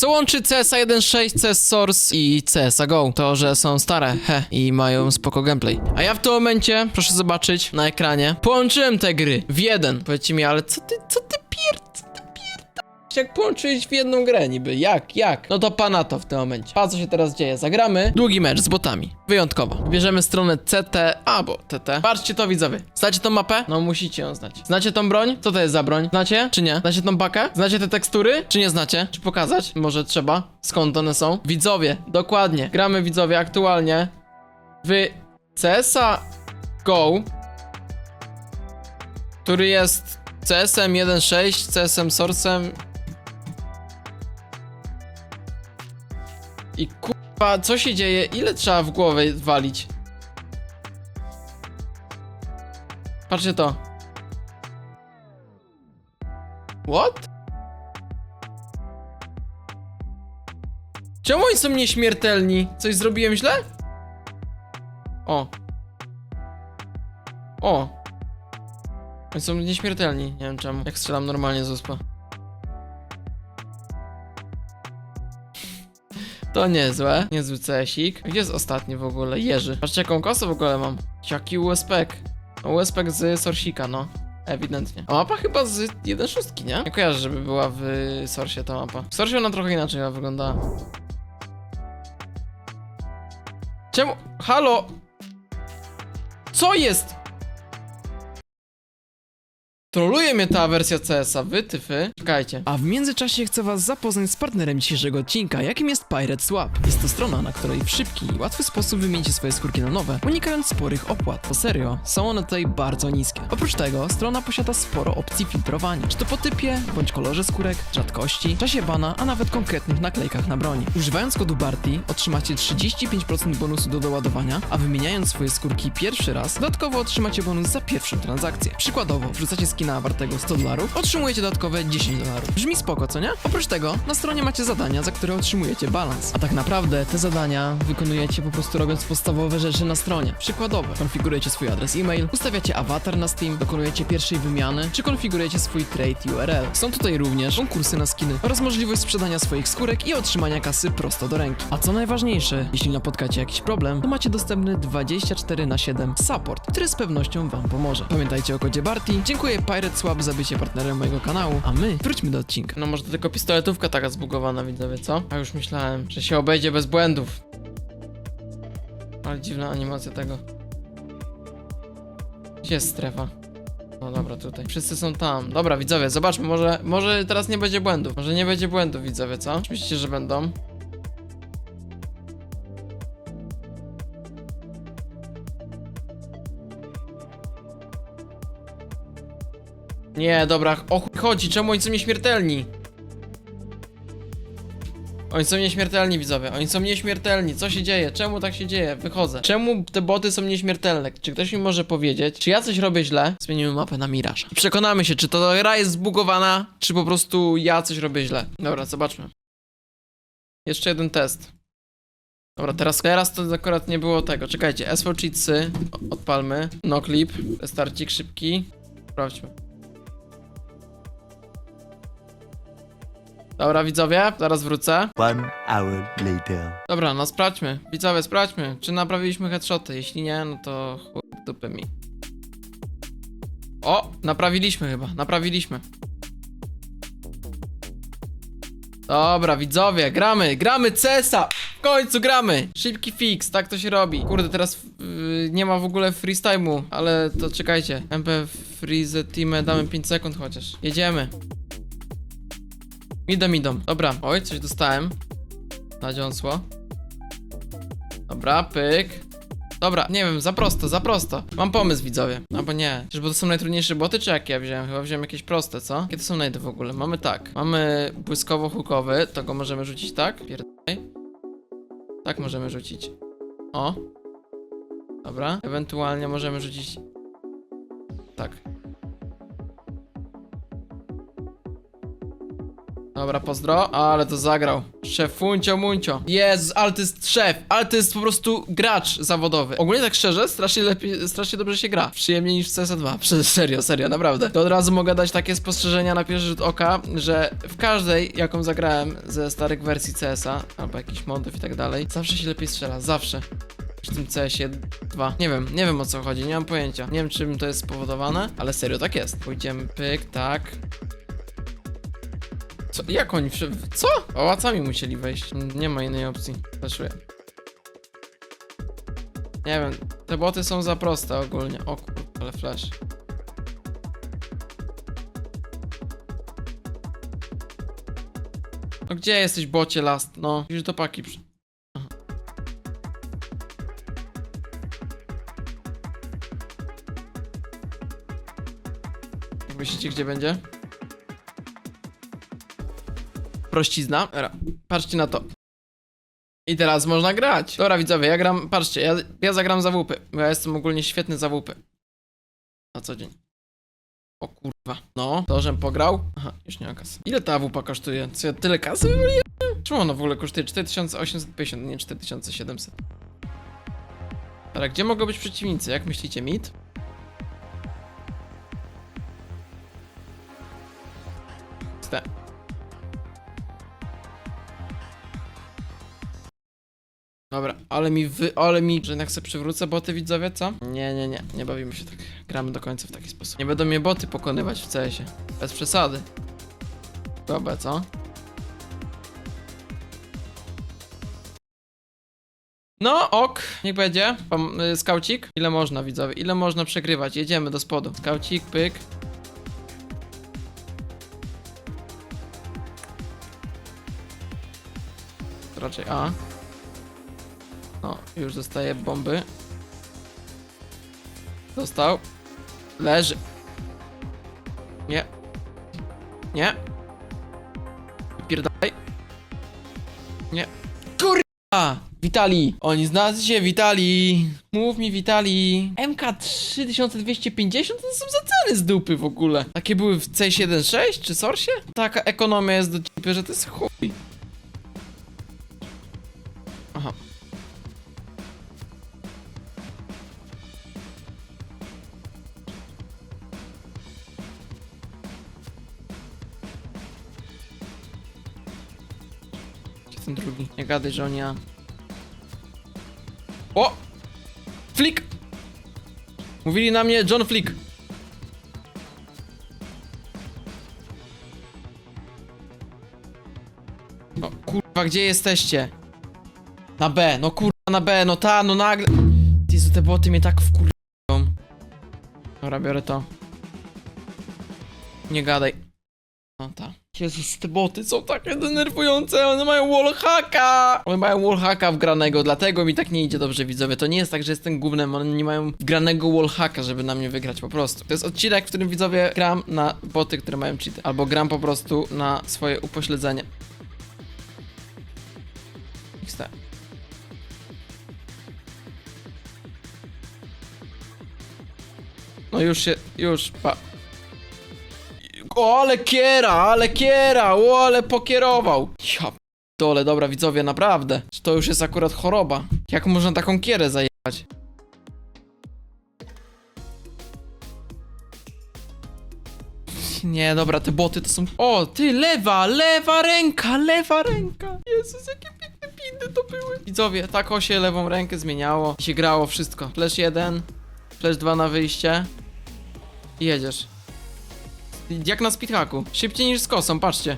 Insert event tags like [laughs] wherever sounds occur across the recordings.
Co łączy CSA 1.6, CS Source i CSA Go? To, że są stare, he, i mają spoko gameplay. A ja w tym momencie, proszę zobaczyć na ekranie, połączyłem te gry w jeden. Powiedzcie mi, ale co ty, co ty pier... Jak połączyć w jedną grę niby? Jak, jak? No to pana to w tym momencie. Pa, co się teraz dzieje? Zagramy długi mecz z botami. Wyjątkowo. Wybierzemy stronę CT albo TT. Patrzcie to widzowie. Znacie tą mapę? No musicie ją znać. Znacie tą broń? Co to jest za broń? Znacie? Czy nie? Znacie tą pakę? Znacie te tekstury? Czy nie znacie? Czy pokazać? Może trzeba? Skąd one są? Widzowie, dokładnie. Gramy widzowie aktualnie w CSA GO, który jest CSM 1.6, CSM Source'em i kurwa, co się dzieje? Ile trzeba w głowę walić? Patrzcie to. What? Czemu oni są nieśmiertelni? Coś zrobiłem źle? O. O. Oni są nieśmiertelni. Nie wiem czemu. Jak strzelam normalnie z uspa. To niezłe. Niezły cesik. Gdzie jest ostatni w ogóle? Jerzy. Patrzcie jaką kosę w ogóle mam. Jaki USPek. USPek z Sorsika, no. Ewidentnie. A mapa chyba z 1.6, nie? Nie kojarzę, żeby była w Sorsie ta mapa. W Sorsie ona trochę inaczej chyba wyglądała. Czemu? Halo? Co jest? Troluje mnie ta wersja CS-a, wy tyfy. Czekajcie. A w międzyczasie chcę Was zapoznać z partnerem dzisiejszego odcinka, jakim jest Pirate Swap. Jest to strona, na której w szybki i łatwy sposób wymienicie swoje skórki na nowe, unikając sporych opłat. Po serio, są one tutaj bardzo niskie. Oprócz tego, strona posiada sporo opcji filtrowania, czy to po typie, bądź kolorze skórek, rzadkości, czasie bana, a nawet konkretnych naklejkach na broni. Używając kodu BARTI otrzymacie 35% bonusu do doładowania, a wymieniając swoje skórki pierwszy raz, dodatkowo otrzymacie bonus za pierwszą transakcję. Przykładowo, wrzucacie skina wartego 100 dolarów, otrzymujecie dodatkowe 10 dolarów. Brzmi spoko, co nie? Oprócz tego, na stronie macie zadania, za które otrzymujecie balans. A tak naprawdę te zadania wykonujecie po prostu robiąc podstawowe rzeczy na stronie. Przykładowo, konfigurujecie swój adres e-mail, ustawiacie awatar na Steam, dokonujecie pierwszej wymiany, czy konfigurujecie swój trade URL. Są tutaj również konkursy na skiny oraz możliwość sprzedania swoich skórek i otrzymania kasy prosto do ręki. A co najważniejsze, jeśli napotkacie jakiś problem, to macie dostępny 24 na 7 support, który z pewnością wam pomoże. Pamiętajcie o kodzie BARTI. Dziękuję Pirate Swap za bycie partnerem mojego kanału, a my wróćmy do odcinka. No może tylko pistoletówka taka zbugowana, widzowie, co? A już myślałem, że się obejdzie bez błędów. Ale dziwna animacja tego. Gdzie jest strefa? No dobra, tutaj. Wszyscy są tam. Dobra, widzowie, zobaczmy, może, może teraz nie będzie błędów. Może nie będzie błędów, widzowie, co? Czy Myślicie, że będą? Nie, dobra, o chuj chodzi, czemu oni są nieśmiertelni? Oni są nieśmiertelni, widzowie. Oni są nieśmiertelni. Co się dzieje? Czemu tak się dzieje? Wychodzę. Czemu te boty są nieśmiertelne? Czy ktoś mi może powiedzieć? Czy ja coś robię źle? Zmienimy mapę na Mirage. I Przekonamy się, czy ta gra jest zbugowana, czy po prostu ja coś robię źle. Dobra, zobaczmy. Jeszcze jeden test. Dobra, teraz, teraz to akurat nie było tego. Czekajcie, SV odpalmy. No clip, starcik szybki. Sprawdźmy. Dobra, widzowie, zaraz wrócę. One hour later. Dobra, no sprawdźmy. Widzowie, sprawdźmy, czy naprawiliśmy headshoty. Jeśli nie, no to chuj dupy mi. O, naprawiliśmy chyba, naprawiliśmy. Dobra, widzowie, gramy, gramy CESa! W końcu gramy! Szybki fix, tak to się robi. Kurde, teraz yy, nie ma w ogóle freestyle'u, ale to czekajcie. MP freeze team, damy 5 sekund chociaż. Jedziemy. Idą, idą. Dobra, oj, coś dostałem. Na dziąsło. Dobra, pyk. Dobra, nie wiem, za prosto, za prosto. Mam pomysł, widzowie. Albo nie. Czyżby to są najtrudniejsze boty, czy jakie ja wziąłem? Chyba wziąłem jakieś proste, co? To są najdy w ogóle? Mamy tak. Mamy błyskowo-hukowy, to go możemy rzucić tak. Pierdolej. Tak możemy rzucić. O. Dobra. Ewentualnie możemy rzucić... Tak. Dobra, pozdro. Ale to zagrał. Szefuncio muncio. Jezus, ale to jest szef. Ale to jest po prostu gracz zawodowy. Ogólnie tak szczerze, strasznie lepiej, strasznie dobrze się gra. Przyjemniej niż w CS2. [laughs] Prze- Serio, serio, naprawdę. To od razu mogę dać takie spostrzeżenia na pierwszy rzut oka, że w każdej, jaką zagrałem ze starych wersji CS-a, albo jakichś modów i tak dalej, zawsze się lepiej strzela. Zawsze w tym CS-ie 2. Nie wiem, nie wiem o co chodzi, nie mam pojęcia. Nie wiem czym to jest spowodowane, ale serio tak jest. Pójdziemy pyk, tak. Co? Jak oni przy... Co? Pałacami musieli wejść. Nie ma innej opcji. Flashuję. Nie wiem, te boty są za proste ogólnie. O kur... ale flash. No gdzie jesteś bocie last? No, już do paki przy... Myślicie, gdzie będzie? Prościzna. Dobra, patrzcie na to. I teraz można grać. Dobra, widzowie, ja gram, patrzcie, ja, ja zagram za WP, bo ja jestem ogólnie świetny za WP. Na co dzień. O kurwa. No, to, żem pograł. Aha, już nie ma kasy. Ile ta WP kosztuje? Co ja tyle kasy wywaliłem? Czemu ona w ogóle kosztuje 4850, nie 4700? Ale gdzie mogą być przeciwnicy? Jak myślicie, mit? Ste. Dobra, ale mi wy, ale mi, że jednak sobie przywrócę boty widzowie, co? Nie, nie, nie, nie bawimy się tak. Gramy do końca w taki sposób. Nie będą mnie boty pokonywać w CS-ie. Bez przesady. Dobra, co? No, ok, niech będzie. Pam, y, skaucik. Ile można, widzowie? Ile można przegrywać? Jedziemy do spodu. Skaucik, pyk. Raczej A. No, już dostaje bomby. Dostał. Leży. Nie. Nie. Pierdaj. Nie. Kurwa! Witali! Oni znalazł się, Witali! Mów mi, Witali! MK3250 to są za ceny z dupy w ogóle. Takie były w C76 czy Sorsie? Taka ekonomia jest do cipy, że to jest chuj. Ten drugi? Nie gadaj, że on ja. O! Flick! Mówili na mnie John Flick. No kurwa, gdzie jesteście? Na B, no kurwa na B, no ta, no nagle. Jezu, te boty mnie tak wkurwią. Dobra, biorę to. Nie gadaj. No ta. Jezus, te boty są takie denerwujące, one mają wallhacka! One mają wallhacka wgranego, dlatego mi tak nie idzie dobrze, widzowie. To nie jest tak, że jestem gównem, one nie mają wgranego wallhacka, żeby na mnie wygrać, po prostu. To jest odcinek, w którym, widzowie, gram na boty, które mają cheaty. Albo gram po prostu na swoje upośledzenie. XT. No już się, już, pa. O, ale kiera, ale kiera, o, ale pokierował. Ja dole, dobra widzowie, naprawdę. To już jest akurat choroba. Jak można taką kierę zajebać? Nie, dobra, te boty to są... O, ty, lewa, lewa ręka, lewa ręka. Jezus, jakie piękne piny to były. Widzowie, tak o się lewą rękę zmieniało. I się grało wszystko. Flash 1, flash 2 na wyjście. I jedziesz. Jak na speedhacku. Szybciej niż z kosą, patrzcie.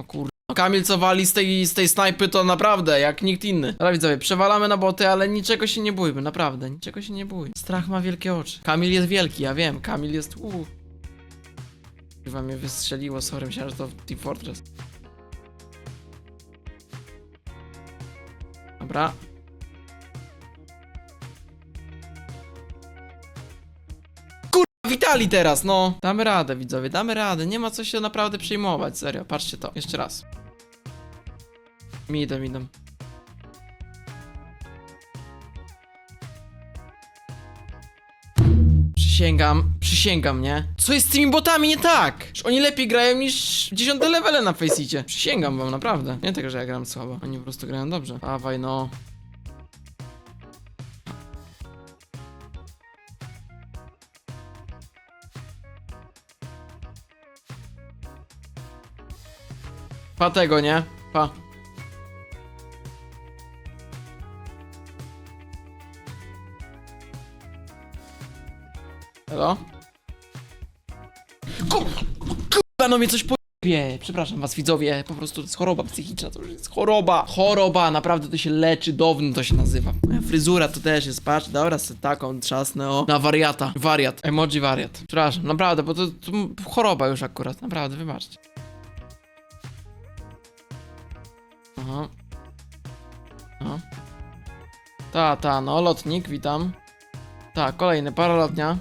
O kur... Kamil co wali z tej, z tej snajpy to naprawdę jak nikt inny. Dobra widzowie, przewalamy na boty, ale niczego się nie bójmy, naprawdę, niczego się nie bój. Strach ma wielkie oczy. Kamil jest wielki, ja wiem, Kamil jest... Uuu. Chyba mnie wystrzeliło, sorry, myślałem, że to Team Fortress. Dobra. Witali teraz, no. Damy radę, widzowie, damy radę. Nie ma co się naprawdę przejmować, serio. Patrzcie to, jeszcze raz. Midem, midem. Przysięgam, przysięgam, nie? Co jest z tymi botami nie tak? Że oni lepiej grają niż dziesiąte levele na Faceicie. Przysięgam wam, naprawdę. Nie tak, że ja gram słabo. Oni po prostu grają dobrze. Dawaj, no. Pa tego, nie? Pa. Ku- Kurwa, no mnie coś pojebie. Przepraszam was widzowie, po prostu to jest choroba psychiczna, to już jest choroba. Choroba, naprawdę to się leczy, downy to się nazywa. Moja fryzura to też jest, patrz, dobra, sobie taką trzasnę, o. Na wariata, wariat, emoji wariat. Przepraszam, naprawdę, bo to, to choroba już akurat, naprawdę, wybaczcie. Aha. Aha. Ta, ta, no, lotnik, witam. Tak, kolejny, paralotnia.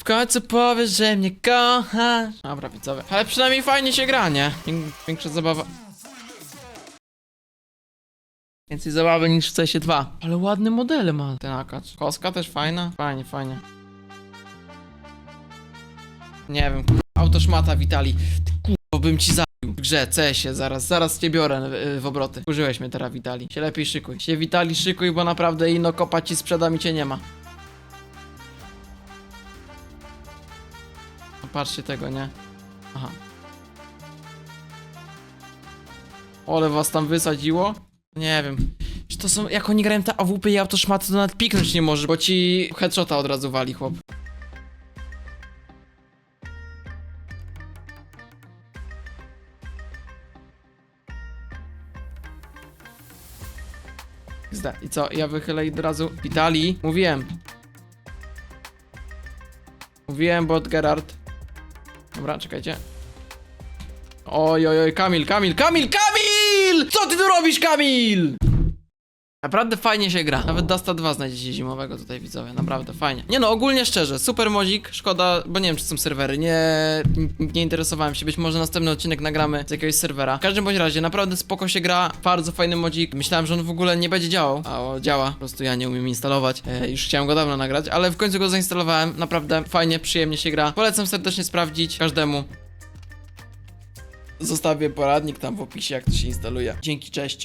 W końcu powiesz, że mnie kochasz. Dobra, widzowie. Ale przynajmniej fajnie się gra, nie? Wię- Większa zabawa. Więcej zabawy niż w CS2. Ale ładne modele ma ten akacz. Koska też fajna. Fajnie, fajnie. Nie wiem, kurwa, autoszmata Witali. Ty kurwa, bym ci zabił w grze, CS-ie, zaraz, zaraz cię biorę y, w obroty. Użyłeś mnie teraz, Witali. Się lepiej szykuj. Się Witali szykuj, bo naprawdę inno kopa ci sprzeda mi cię nie ma. No, Patrzcie tego, nie? Aha. Ole was tam wysadziło? Nie wiem. To są, jak oni grają te AWP i autoszmaty, to nawet piknąć nie możesz, bo ci headshota od razu wali, chłop. Zda. I co? Ja wychylę i od razu. Witali. Mówiłem. Mówiłem, bot Gerard. Dobra, czekajcie. Oj, oj, oj, Kamil, Kamil, Kamil, Kamil! Co ty tu robisz, Kamil? Naprawdę fajnie się gra. Nawet Dasta 2 znajdziecie zimowego tutaj widzowie, naprawdę fajnie. Nie no, ogólnie szczerze, super modzik, szkoda, bo nie wiem czy są serwery, nie, nie interesowałem się, być może następny odcinek nagramy z jakiegoś serwera. W każdym bądź razie, naprawdę spoko się gra, bardzo fajny modzik. Myślałem, że on w ogóle nie będzie działał, a o, działa, po prostu ja nie umiem instalować. E, już chciałem go dawno nagrać, ale w końcu go zainstalowałem, naprawdę fajnie, przyjemnie się gra. Polecam serdecznie sprawdzić każdemu. Zostawię poradnik tam w opisie, jak to się instaluje. Dzięki, cześć.